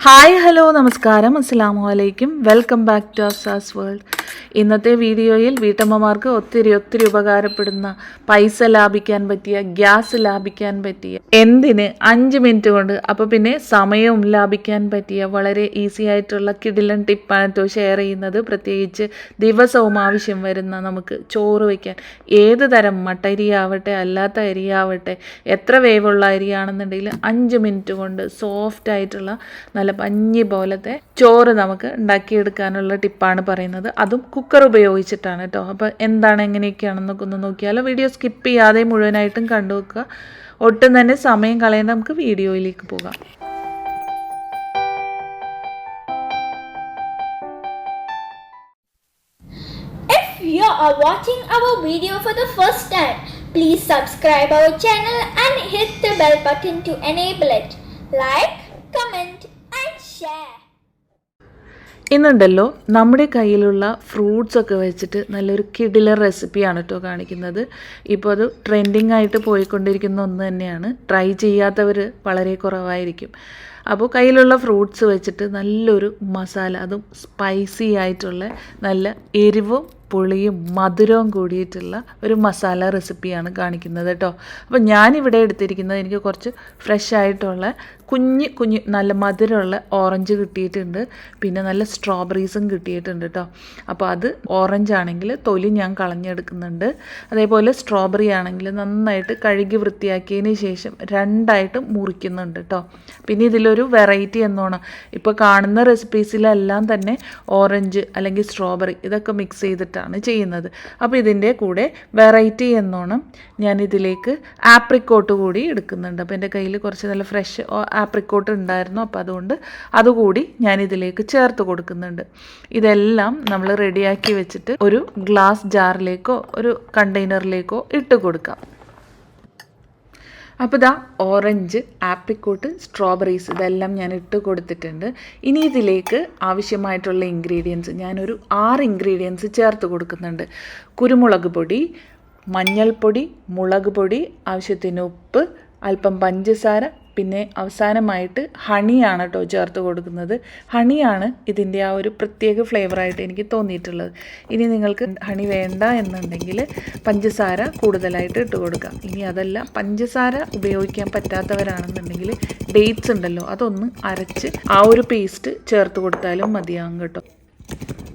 Hi hello നമസ്കാരം. അസ്സാം വലൈക്കും welcome back to Afsa's world. ഇന്നത്തെ വീഡിയോയിൽ വീട്ടമ്മമാർക്ക് ഒത്തിരി ഒത്തിരി ഉപകാരപ്പെടുന്ന പൈസ ലാഭിക്കാൻ പറ്റിയ ഗ്യാസ് ലാഭിക്കാൻ പറ്റിയ എന്തിന് അഞ്ച് മിനിറ്റ് കൊണ്ട് അപ്പോൾ പിന്നെ സമയവും ലാഭിക്കാൻ പറ്റിയ വളരെ ഈസി ആയിട്ടുള്ള കിടിലൻ ടിപ്പാണ് കേട്ടോ ഷെയർ ചെയ്യുന്നത്. പ്രത്യേകിച്ച് ദിവസവും ആവശ്യം വരുന്ന നമുക്ക് ചോറ് വയ്ക്കാൻ ഏത് തരം മട്ടരി ആവട്ടെ അല്ലാത്ത അരിയാവട്ടെ എത്ര വേവുള്ള അരിയാണെന്നുണ്ടെങ്കിൽ അഞ്ച് മിനിറ്റ് കൊണ്ട് സോഫ്റ്റ് ആയിട്ടുള്ള നല്ല പഞ്ഞി പോലത്തെ ചോറ് നമുക്ക് ഉണ്ടാക്കിയെടുക്കാനുള്ള ടിപ്പാണ് പറയുന്നത്. അതും കുക്കർ ഉപയോഗിച്ചിട്ടാണ് കേട്ടോ. അപ്പോൾ എന്താണ് എങ്ങനെയൊക്കെയാണെന്നൊക്കെ ഒന്ന് നോക്കിയാലോ. വീഡിയോ സ്കിപ്പ് ചെയ്യാതെ മുഴുവനായിട്ടും കണ്ടു വെക്കുക. ഒട്ടും തന്നെ സമയം കളയേണ്ട നമുക്ക് വീഡിയോയിലേക്ക് പോകാം. You are watching our video for the first time, please subscribe our channel and hit the bell button to enable it. Like, comment ഇന്നുണ്ടല്ലോ നമ്മുടെ കയ്യിലുള്ള ഫ്രൂട്ട്സ് ഒക്കെ വെച്ചിട്ട് നല്ലൊരു കിടിലർ റെസിപ്പിയാണ് കേട്ടോ കാണിക്കുന്നത്. ഇപ്പോൾ അത് ട്രെൻഡിങ് ആയിട്ട് പോയിക്കൊണ്ടിരിക്കുന്ന ഒന്ന് തന്നെയാണ്. ട്രൈ ചെയ്യാത്തവർ വളരെ കുറവായിരിക്കും. അപ്പോൾ കയ്യിലുള്ള ഫ്രൂട്ട്സ് വെച്ചിട്ട് നല്ലൊരു മസാല അതും സ്പൈസി ആയിട്ടുള്ള നല്ല എരിവും പുളിയും മധുരവും കൂടിയിട്ടുള്ള ഒരു മസാല റെസിപ്പിയാണ് കാണിക്കുന്നത് കേട്ടോ. അപ്പോൾ ഞാനിവിടെ എടുത്തിരിക്കുന്നത് എനിക്ക് കുറച്ച് ഫ്രഷ് ആയിട്ടുള്ള കുഞ്ഞ് കുഞ്ഞ് നല്ല മധുരമുള്ള ഓറഞ്ച് കിട്ടിയിട്ടുണ്ട്. പിന്നെ നല്ല സ്ട്രോബെറീസും കിട്ടിയിട്ടുണ്ട് കേട്ടോ. അപ്പോൾ അത് ഓറഞ്ച് ആണെങ്കിൽ തൊലി ഞാൻ കളഞ്ഞെടുക്കുന്നുണ്ട്. അതേപോലെ സ്ട്രോബെറി ആണെങ്കിൽ നന്നായിട്ട് കഴുകി വൃത്തിയാക്കിയതിന് ശേഷം രണ്ടായിട്ട് മുറിക്കുന്നുണ്ട് കേട്ടോ. പിന്നെ ഇതിലൊരു വെറൈറ്റി എന്നോണം. ഇപ്പോൾ കാണുന്ന റെസിപ്പീസിലെല്ലാം തന്നെ ഓറഞ്ച് അല്ലെങ്കിൽ സ്ട്രോബെറി ഇതൊക്കെ മിക്സ് ചെയ്തിട്ടാണ് ചെയ്യുന്നത്. അപ്പോൾ ഇതിന്റെ കൂടെ വെറൈറ്റി എന്നോണം ഞാൻ ഇതിലേക്ക് ആപ്രിക്കോട്ട് കൂടി എടുക്കുന്നുണ്ട്. അപ്പോൾ എന്റെ കയ്യിൽ കുറച്ച് നല്ല ഫ്രഷ് ആപ്രിക്കോട്ട് ഉണ്ടായിരുന്നു. അപ്പോൾ അതുകൊണ്ട് അതുകൂടി ഞാൻ ഇതിലേക്ക് ചേർത്ത് കൊടുക്കുന്നുണ്ട്. ഇതെല്ലാം നമ്മൾ റെഡിയാക്കി വെച്ചിട്ട് ഒരു ഗ്ലാസ് ജാറിലേക്കോ ഒരു കണ്ടെയ്നറിലേക്കോ ഇട്ട് കൊടുക്കാം. അപ്പോൾ ഇതാ ഓറഞ്ച് ആപ്രിക്കോട്ട് സ്ട്രോബെറീസ് ഇതെല്ലാം ഞാൻ ഇട്ട് കൊടുത്തിട്ടുണ്ട്. ഇനി ഇതിലേക്ക് ആവശ്യമായിട്ടുള്ള ഇൻഗ്രീഡിയൻസ് ഞാനൊരു ആറ് ഇൻഗ്രീഡിയൻസ് ചേർത്ത് കൊടുക്കുന്നുണ്ട്. കുരുമുളക് പൊടി മഞ്ഞൾപ്പൊടി മുളക് പൊടി ആവശ്യത്തിന് ഉപ്പ് അല്പം പഞ്ചസാര പിന്നെ അവസാനമായിട്ട് ഹണിയാണ് കേട്ടോ ചേർത്ത് കൊടുക്കുന്നത്. ഹണിയാണ് ഇതിന്റെ ആ ഒരു പ്രത്യേക ഫ്ലേവറായിട്ട് എനിക്ക് തോന്നിയിട്ടുള്ളത്. ഇനി നിങ്ങൾക്ക് ഹണി വേണ്ട എന്നുണ്ടെങ്കിൽ പഞ്ചസാര കൂടുതലായിട്ട് ഇട്ട് കൊടുക്കാം. ഇനി അതല്ല പഞ്ചസാര ഉപയോഗിക്കാൻ പറ്റാത്തവരാണെന്നുണ്ടെങ്കിൽ ഡേറ്റ്സ് ഉണ്ടല്ലോ അതൊന്ന് അരച്ച് ആ ഒരു പേസ്റ്റ് ചേർത്ത് കൊടുത്താലും മതിയാകും കേട്ടോ.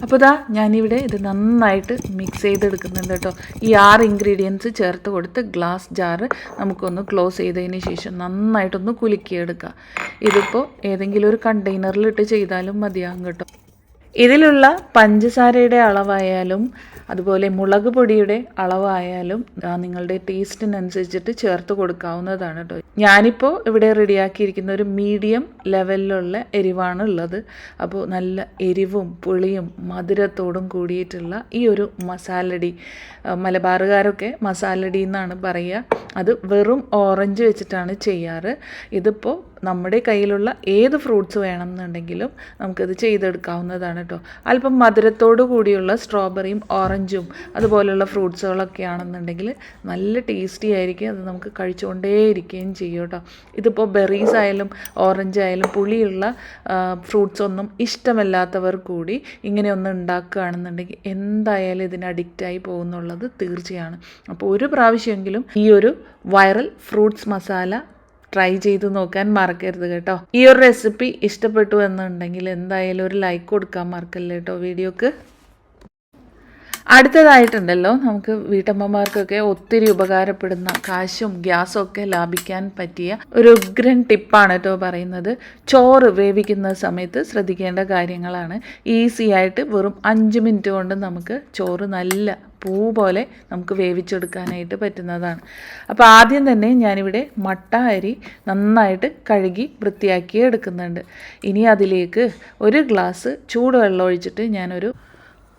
അപ്പോൾ ഇതാ ഞാനിവിടെ ഇത് നന്നായിട്ട് മിക്സ് ചെയ്തെടുക്കുന്നുണ്ട് കേട്ടോ. ഈ ആറ് ഇൻഗ്രീഡിയൻസ് ചേർത്ത് കൊടുത്ത് ഗ്ലാസ് ജാറ് നമുക്കൊന്ന് ക്ലോസ് ചെയ്തതിന് ശേഷം നന്നായിട്ടൊന്ന് കുലുക്കിയെടുക്കുക ഇതിപ്പോൾ ഏതെങ്കിലും ഒരു കണ്ടെയ്നറിലിട്ട് ചെയ്താലും മതിയാകും കേട്ടോ. ഇതിലുള്ള പഞ്ചസാരയുടെ അളവായാലും അതുപോലെ മുളക് പൊടിയുടെ അളവായാലും നിങ്ങളുടെ ടേസ്റ്റിനനുസരിച്ചിട്ട് ചേർത്ത് കൊടുക്കാവുന്നതാണ് കേട്ടോ ഞാനിപ്പോൾ ഇവിടെ റെഡിയാക്കിയിരിക്കുന്ന ഒരു മീഡിയം ലെവലിലുള്ള എരിവാണ് ഉള്ളത് അപ്പോൾ നല്ല എരിവും പുളിയും മധുരത്തോടും കൂടിയിട്ടുള്ള ഈ ഒരു മസാലടി മലബാറുകാരൊക്കെ മസാലടി എന്നാണ് പറയുക. അത് വെറും ഓറഞ്ച് വെച്ചിട്ടാണ് ചെയ്യാറ്. ഇതിപ്പോൾ നമ്മുടെ കയ്യിലുള്ള ഏത് ഫ്രൂട്ട്സ് വേണമെന്നുണ്ടെങ്കിലും നമുക്കത് ചെയ്തെടുക്കാവുന്നതാണ് കേട്ടോ അല്പം മധുരത്തോടു കൂടിയുള്ള സ്ട്രോബെറിയും ഓറഞ്ചും അതുപോലുള്ള ഫ്രൂട്ട്സുകളൊക്കെ ആണെന്നുണ്ടെങ്കിൽ നല്ല ടേസ്റ്റി ആയിരിക്കും. അത് നമുക്ക് കഴിച്ചുകൊണ്ടേയിരിക്കുകയും ചെയ്യും കേട്ടോ. ഇതിപ്പോൾ ബെറീസ് ആയാലും ഓറഞ്ച് ആയാലും പുളിയുള്ള ഫ്രൂട്ട്സ് ഒന്നും ഇഷ്ടമല്ലാത്തവർ കൂടി ഇങ്ങനെ ഉണ്ടാക്കുകയാണെന്നുണ്ടെങ്കിൽ എന്തായാലും ഇതിന് അഡിക്റ്റായി പോകുന്നുള്ളത് തീർച്ചയാണ്. അപ്പോൾ ഒരു പ്രാവശ്യമെങ്കിലും ഈ ഒരു വൈറൽ ഫ്രൂട്ട്സ് മസാല ട്രൈ ചെയ്ത് നോക്കാൻ മറക്കരുത് കേട്ടോ. ഈ ഒരു റെസിപ്പി ഇഷ്ടപ്പെട്ടു എന്നുണ്ടെങ്കിൽ എന്തായാലും ഒരു ലൈക്ക് കൊടുക്കാൻ മറക്കല്ലേ കേട്ടോ വീഡിയോക്ക്. അടുത്തതായിട്ടുണ്ടല്ലോ നമുക്ക് വീട്ടമ്മമാർക്കൊക്കെ ഒത്തിരി ഉപകാരപ്പെടുന്ന കാശും ഗ്യാസും ഒക്കെ ലാഭിക്കാൻ പറ്റിയ ഒരു ഉഗ്രൻ ടിപ്പാണ് കേട്ടോ പറയുന്നത്. ചോറ് വേവിക്കുന്ന സമയത്ത് ശ്രദ്ധിക്കേണ്ട കാര്യങ്ങളാണ്. ഈസി ആയിട്ട് വെറും അഞ്ച് മിനിറ്റ് കൊണ്ട് നമുക്ക് ചോറ് നല്ല പൂ പോലെ നമുക്ക് വേവിച്ചെടുക്കാനായിട്ട് പറ്റുന്നതാണ്. അപ്പോൾ ആദ്യം തന്നെ ഞാനിവിടെ മട്ട അരി നന്നായിട്ട് കഴുകി വൃത്തിയാക്കി എടുക്കുന്നുണ്ട്. ഇനി അതിലേക്ക് ഒരു ഗ്ലാസ് ചൂടുവെള്ളം ഒഴിച്ചിട്ട് ഞാനൊരു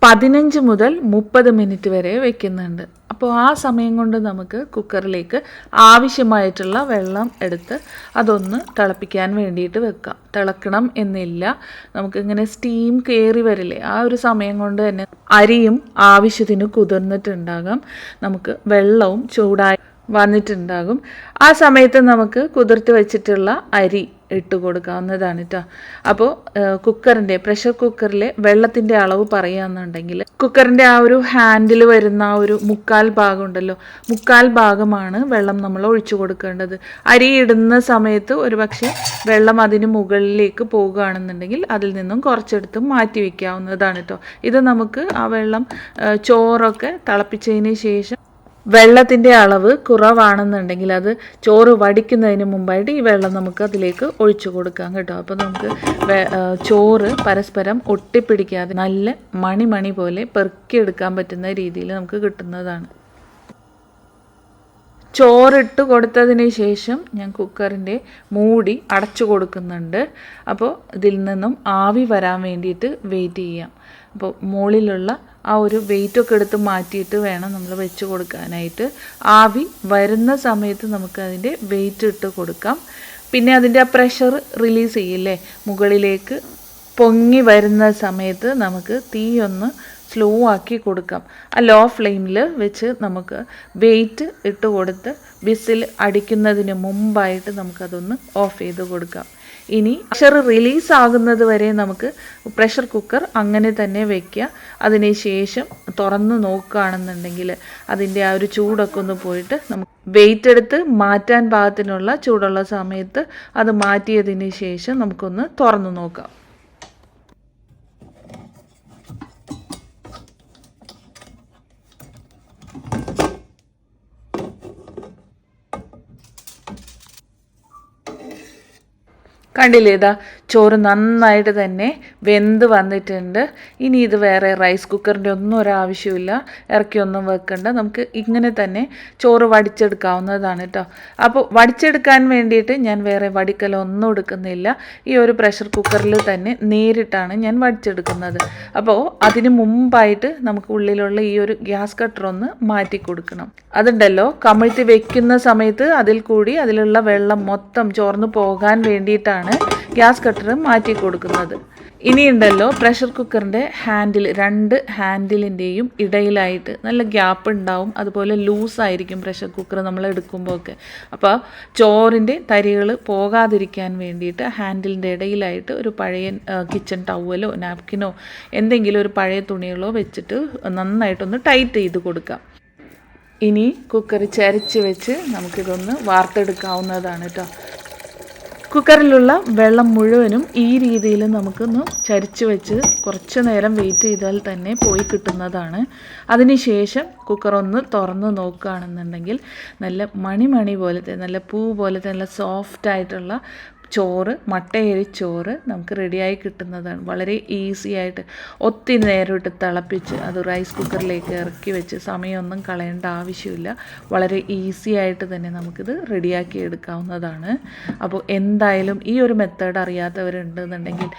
പതിനഞ്ച് മുതൽ മുപ്പത് മിനിറ്റ് വരെ വെക്കുന്നുണ്ട്. അപ്പോൾ ആ സമയം കൊണ്ട് നമുക്ക് കുക്കറിലേക്ക് ആവശ്യമായിട്ടുള്ള വെള്ളം എടുത്ത് അതൊന്ന് തിളപ്പിക്കാൻ വേണ്ടിയിട്ട് വെക്കാം. തിളക്കണം എന്നില്ല. നമുക്കിങ്ങനെ സ്റ്റീം കയറി വരില്ലേ? ആ ഒരു സമയം കൊണ്ട് തന്നെ അരിയും ആവശ്യത്തിന് കുതിർന്നിട്ടുണ്ടാകാം. നമുക്ക് വെള്ളവും ചൂടായി വന്നിട്ടുണ്ടാകും. ആ സമയത്ത് നമുക്ക് കുതിർത്ത് വെച്ചിട്ടുള്ള അരി ഇട്ട് കൊടുക്കാവുന്നതാണ് കേട്ടോ അപ്പോൾ കുക്കറിന്റെ പ്രഷർ കുക്കറിലെ വെള്ളത്തിന്റെ അളവ് പറയുകയാണെന്നുണ്ടെങ്കിൽ കുക്കറിന്റെ ആ ഒരു ഹാൻഡിൽ വരുന്ന ആ ഒരു മുക്കാൽ ഭാഗം ഉണ്ടല്ലോ മുക്കാൽ ഭാഗമാണ് വെള്ളം നമ്മൾ ഒഴിച്ചു കൊടുക്കേണ്ടത്. അരി ഇടുന്ന സമയത്ത് ഒരു പക്ഷേ വെള്ളം അതിന് മുകളിലേക്ക് പോകുകയാണെന്നുണ്ടെങ്കിൽ അതിൽ നിന്നും കുറച്ചെടുത്ത് മാറ്റി വയ്ക്കാവുന്നതാണ് കേട്ടോ ഇത് നമുക്ക് ആ വെള്ളം ചോറൊക്കെ തിളപ്പിച്ചതിന് ശേഷം വെള്ളത്തിന്റെ അളവ് കുറവാണെന്നുണ്ടെങ്കിൽ അത് ചോറ് വടിക്കുന്നതിന് മുമ്പായിട്ട് ഈ വെള്ളം നമുക്ക് അതിലേക്ക് ഒഴിച്ചു കൊടുക്കാം കേട്ടോ. അപ്പോൾ നമുക്ക് ചോറ് പരസ്പരം ഒട്ടിപ്പിടിക്കാതെ നല്ല മണി മണി പോലെ പെറുക്കിയെടുക്കാൻ പറ്റുന്ന രീതിയിൽ നമുക്ക് കിട്ടുന്നതാണ്. ചോറിട്ട് കൊടുത്തതിന് ശേഷം ഞാൻ കുക്കറിന്റെ മൂടി അടച്ചു കൊടുക്കുന്നുണ്ട്. അപ്പോൾ ഇതിൽ നിന്നും ആവി വരാൻ വേണ്ടിയിട്ട് വെയിറ്റ് ചെയ്യാം. അപ്പോൾ മുകളിലുള്ള ആ ഒരു വെയിറ്റൊക്കെ എടുത്ത് മാറ്റിയിട്ട് വേണം നമ്മൾ വെച്ച് കൊടുക്കാനായിട്ട്. ആവി വരുന്ന സമയത്ത് നമുക്ക് അതിന്റെ വെയിറ്റ് ഇട്ട് കൊടുക്കാം. പിന്നെ അതിന്റെ ആ പ്രഷർ റിലീസ് ചെയ്യില്ലേ? മുകളിലേക്ക് പൊങ്ങി വരുന്ന സമയത്ത് നമുക്ക് തീയൊന്ന് സ്ലോ ആക്കി കൊടുക്കാം. ആ ലോ ഫ്ലെയിമിൽ വെച്ച് നമുക്ക് വെയിറ്റ് ഇട്ട് കൊടുത്ത് വിസിൽ അടിക്കുന്നതിന് മുമ്പായിട്ട് നമുക്കതൊന്ന് ഓഫ് ചെയ്ത് കൊടുക്കാം. ഇനി പ്രഷർ റിലീസ് ആകുന്നത് വരെ നമുക്ക് പ്രഷർ കുക്കർ അങ്ങനെ തന്നെ വെക്കുക അതിനുശേഷം തുറന്ന് നോക്കുകയാണെന്നുണ്ടെങ്കിൽ അതിന്റെ ആ ഒരു ചൂടൊക്കെ ഒന്ന് പോയിട്ട് നമുക്ക് വെയിറ്റ് എടുത്ത് മാറ്റാൻ പാകത്തിനുള്ള ചൂടുള്ള സമയത്ത് അത് മാറ്റിയതിന് ശേഷം നമുക്കൊന്ന് തുറന്ന് നോക്കാം. കണ്ടില്ലേ ഇതാ ചോറ് നന്നായിട്ട് തന്നെ വെന്ത് വന്നിട്ടുണ്ട്. ഇനി ഇത് വേറെ റൈസ് കുക്കറിന്റെ ഒന്നും ഒരാവശ്യമില്ല ഇറക്കിയൊന്നും വെക്കണ്ട. നമുക്ക് ഇങ്ങനെ തന്നെ ചോറ് വടിച്ചെടുക്കാവുന്നതാണ് കേട്ടോ. അപ്പോൾ വടിച്ചെടുക്കാൻ വേണ്ടിയിട്ട് ഞാൻ വേറെ വടിക്കലൊന്നും എടുക്കുന്നില്ല. ഈ ഒരു പ്രഷർ കുക്കറിൽ തന്നെ നേരിട്ടാണ് ഞാൻ വടിച്ചെടുക്കുന്നത്. അപ്പോൾ അതിന് മുമ്പായിട്ട് നമുക്ക് ഉള്ളിലുള്ള ഈ ഒരു ഗ്യാസ് കട്ടർ ഒന്ന് മാറ്റി കൊടുക്കണം. അതുണ്ടല്ലോ കമിഴ്ത്തി വെക്കുന്ന സമയത്ത് അതിൽ കൂടി അതിലുള്ള വെള്ളം മൊത്തം ചോർന്ന് പോകാൻ വേണ്ടിയിട്ടാണ് ഗ്യാസ് കട്ടർ മാറ്റി കൊടുക്കുന്നത്. ഇനിയുണ്ടല്ലോ പ്രഷർ കുക്കറിന്റെ ഹാൻഡിൽ രണ്ട് ഹാൻഡിലിന്റെയും ഇടയിലായിട്ട് നല്ല ഗ്യാപ്പ് ഉണ്ടാവും. അതുപോലെ ലൂസായിരിക്കും പ്രഷർ കുക്കർ നമ്മൾ എടുക്കുമ്പോൾ ഒക്കെ അപ്പോൾ ചോറിന്റെ തരികൾ പോകാതിരിക്കാൻ വേണ്ടിയിട്ട് ഹാൻഡിലിന്റെ ഇടയിലായിട്ട് ഒരു പഴയ കിച്ചൺ ടവലോ നാപ്കിനോ എന്തെങ്കിലും ഒരു പഴയ തുണികളോ വെച്ചിട്ട് നന്നായിട്ടൊന്ന് ടൈറ്റ് ചെയ്ത് കൊടുക്കാം. ഇനി കുക്കർ ചരച്ച് വെച്ച് നമുക്കിതൊന്ന് വാർത്തെടുക്കാവുന്നതാണ് കേട്ടോ കുക്കറിലുള്ള വെള്ളം മുഴുവനും ഈ രീതിയിൽ നമുക്കൊന്ന് ചരിച്ച് വെച്ച് കുറച്ച് നേരം വെയിറ്റ് ചെയ്താൽ തന്നെ പോയി കിട്ടുന്നതാണ്. അതിനുശേഷം കുക്കർ ഒന്ന് തുറന്ന് നോക്കുകയാണെന്നുണ്ടെങ്കിൽ നല്ല മണിമണി പോലത്തെ നല്ല പൂ പോലത്തെ നല്ല സോഫ്റ്റ് ആയിട്ടുള്ള ചോറ് മട്ടയരി ചോറ് നമുക്ക് റെഡിയായി കിട്ടുന്നതാണ്. വളരെ ഈസി ആയിട്ട് ഒത്തിരി നേരം ഇട്ട് തിളപ്പിച്ച് അത് റൈസ് കുക്കറിലേക്ക് ഇറക്കി വെച്ച് സമയമൊന്നും കളയേണ്ട ആവശ്യമില്ല. വളരെ ഈസി ആയിട്ട് തന്നെ നമുക്കിത് റെഡിയാക്കി എടുക്കാവുന്നതാണ്. അപ്പോൾ എന്തായാലും ഈ ഒരു മെത്തേഡ് അറിയാത്തവരുണ്ടെന്നുണ്ടെങ്കിൽ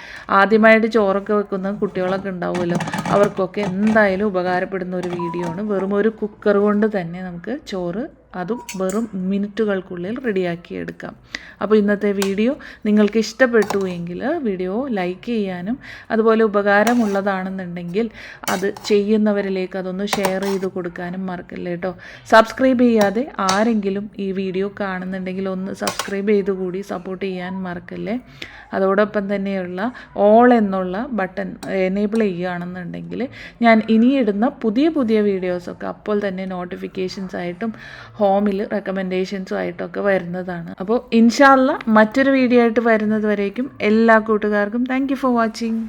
ആദ്യമായിട്ട് ചോറൊക്കെ വെക്കുന്ന കുട്ടികളൊക്കെ ഉണ്ടാവുമല്ലോ അവർക്കൊക്കെ എന്തായാലും ഉപകാരപ്പെടുന്ന ഒരു വീഡിയോ ആണ്. വെറും ഒരു കുക്കർ കൊണ്ട് തന്നെ നമുക്ക് ചോറ് അതും വെറും മിനിറ്റുകൾക്കുള്ളിൽ റെഡിയാക്കി എടുക്കാം. അപ്പോൾ ഇന്നത്തെ വീഡിയോ നിങ്ങൾക്ക് ഇഷ്ടപ്പെട്ടു എങ്കിൽ വീഡിയോ ലൈക്ക് ചെയ്യാനും അതുപോലെ ഉപകാരമുള്ളതാണെന്നുണ്ടെങ്കിൽ അത് ചെയ്യുന്നവരിലേക്ക് അതൊന്ന് ഷെയർ ചെയ്ത് കൊടുക്കാനും മറക്കല്ലേ കേട്ടോ. സബ്സ്ക്രൈബ് ചെയ്യാതെ ആരെങ്കിലും ഈ വീഡിയോ കാണുന്നുണ്ടെങ്കിൽ ഒന്ന് സബ്സ്ക്രൈബ് ചെയ്ത് കൂടി സപ്പോർട്ട് ചെയ്യാൻ മറക്കല്ലേ. അതോടൊപ്പം തന്നെയുള്ള ഓൾ എന്നുള്ള ബട്ടൺ എനേബിൾ ചെയ്യുകയാണെന്നുണ്ടെങ്കിൽ ഞാൻ ഇനിയിടുന്ന പുതിയ പുതിയ വീഡിയോസൊക്കെ അപ്പോൾ തന്നെ നോട്ടിഫിക്കേഷൻസ് ആയിട്ടും ഹോമിൽ റെക്കമെൻഡേഷൻസും ആയിട്ടൊക്കെ വരുന്നതാണ്. അപ്പോൾ ഇൻഷാല്ല മറ്റൊരു വീഡിയോ ആയിട്ട് വരുന്നത് വരേക്കും എല്ലാ കൂട്ടുകാർക്കും. Thank for watching